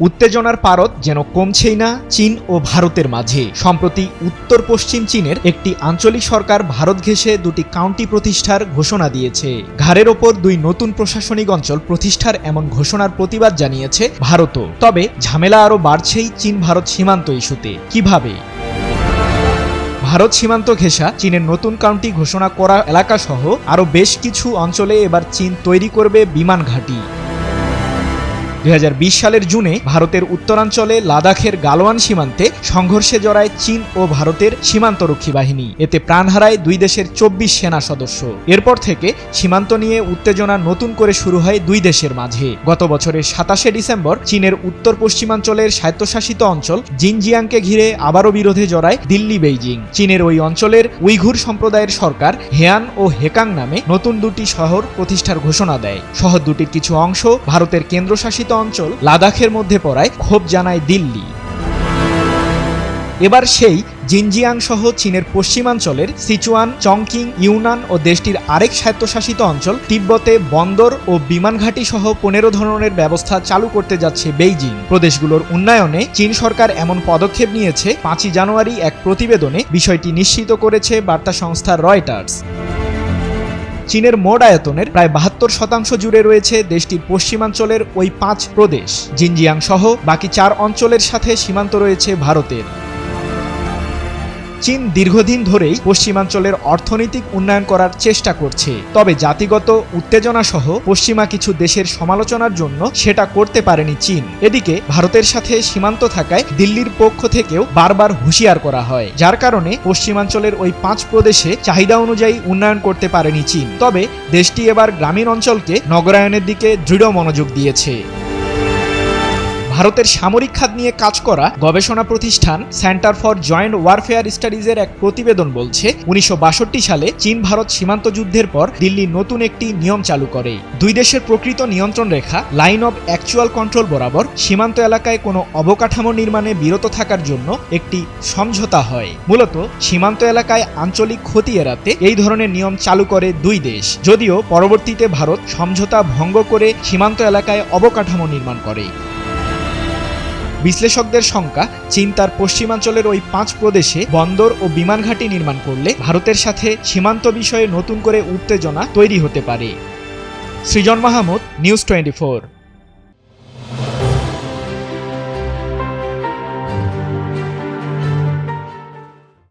উত্তেজনার পারদ যেন কমছেই না চীন ও ভারতের মাঝে। সম্প্রতি উত্তর পশ্চিম চীনের একটি আঞ্চলিক সরকার ভারত ঘেঁষে দুটি কাউন্টি প্রতিষ্ঠার ঘোষণা দিয়েছে। ঘাড়ের ওপর দুই নতুন প্রশাসনিক অঞ্চল প্রতিষ্ঠার এমন ঘোষণার প্রতিবাদ জানিয়েছে ভারতও। তবে ঝামেলা আরও বাড়ছেই চীন ভারত সীমান্ত ইস্যুতে। কীভাবে? ভারত সীমান্ত ঘেঁষা চীনের নতুন কাউন্টি ঘোষণা করা এলাকাসহ আরও বেশ কিছু অঞ্চলে এবার চীন তৈরি করবে বিমান ঘাঁটি। দুই হাজার বিশ সালের জুনে ভারতের উত্তরাঞ্চলে লাদাখের গালোয়ান সীমান্তে সংঘর্ষে জড়ায় চীন ও ভারতের সীমান্তরক্ষী বাহিনী। এতে প্রাণ হারায় দুই দেশের চব্বিশ সেনা সদস্য। এরপর থেকে সীমান্ত নিয়ে উত্তেজনা নতুন করে শুরু হয় দুই দেশের মাঝে। গত বছরের সাতাশে ডিসেম্বর চীনের উত্তর পশ্চিমাঞ্চলের স্বায়ত্তশাসিত অঞ্চল জিনজিয়াংকে ঘিরে আবারও বিরোধে জড়ায় দিল্লি, বেইজিং। চীনের ওই অঞ্চলের উইঘুর সম্প্রদায়ের সরকার হেয়ান ও হেকাং নামে নতুন দুটি শহর প্রতিষ্ঠার ঘোষণা দেয়। শহর দুটির কিছু অংশ ভারতের কেন্দ্রশাসিত অঞ্চল লাদাখের মধ্যে পড়ায় ক্ষোভ জানায় দিল্লি। এবার সেই জিনজিয়াং সহ চীনের পশ্চিমাঞ্চলের সিচুয়ান, চংকিং, ইউনান ও দেশটির আরেক স্বায়ত্তশাসিত অঞ্চল তিব্বতে বন্দর ও বিমান ঘাঁটি সহ পনেরো ধরনের ব্যবস্থা চালু করতে যাচ্ছে বেইজিং। প্রদেশগুলোর উন্নয়নে চীন সরকার এমন পদক্ষেপ নিয়েছে পাঁচই জানুয়ারি এক প্রতিবেদনে। বিষয়টি নিশ্চিত করেছে বার্তা সংস্থা রয়টার্স। চীনের মোট আয়তনের প্রায় বাহাত্তর শতাংশ জুড়ে রয়েছে দেশটির পশ্চিমাঞ্চলের ওই পাঁচ প্রদেশ। জিনজিয়াং সহ বাকি চার অঞ্চলের সাথে সীমান্ত রয়েছে ভারতের। চীন দীর্ঘদিন ধরেই পশ্চিমাঞ্চলের অর্থনৈতিক উন্নয়ন করার চেষ্টা করছে। তবে জাতিগত উত্তেজনা সহ পশ্চিমা কিছু দেশের সমালোচনার জন্য সেটা করতে পারেনি চীন। এদিকে ভারতের সাথে সীমান্ত থাকায় দিল্লির পক্ষ থেকেও বারবার হুঁশিয়ার করা হয়। যার কারণে পশ্চিমাঞ্চলের ওই পাঁচ প্রদেশে চাহিদা অনুযায়ী উন্নয়ন করতে পারেনি চীন। তবে দেশটি এবার গ্রামীণ অঞ্চলকে নগরায়নের দিকে দৃঢ় মনোযোগ দিয়েছে। ভারতের সামরিক খাত নিয়ে কাজ করা গবেষণা প্রতিষ্ঠান সেন্টার ফর জয়েন্ট ওয়ারফেয়ার স্টাডিজের এক প্রতিবেদন বলছে, উনিশশো বাষট্টি সালে চীন ভারত সীমান্ত যুদ্ধের পর দিল্লি নতুন একটি নিয়ম চালু করে। দুই দেশের প্রকৃত নিয়ন্ত্রণ রেখা, লাইন অব অ্যাকচুয়াল কন্ট্রোল বরাবর সীমান্ত এলাকায় কোনো অবকাঠামো নির্মাণে বিরত থাকার জন্য একটি সমঝোতা হয়। মূলত, সীমান্ত এলাকায় আঞ্চলিক ক্ষতি এড়াতে এই ধরনের নিয়ম চালু করে দুই দেশ। যদিও পরবর্তীতে ভারত সমঝোতা ভঙ্গ করে সীমান্ত এলাকায় অবকাঠামো নির্মাণ করে। বিশ্লেষকদের শঙ্কা, চীন তার পশ্চিমাঞ্চলের ওই পাঁচ প্রদেশে বন্দর ও বিমান ঘাঁটি নির্মাণ করলে ভারতের সাথে সীমান্ত বিষয়ে নতুন করে উত্তেজনা তৈরি হতে পারে। সৃজন মাহমুদ, নিউজ টোয়েন্টি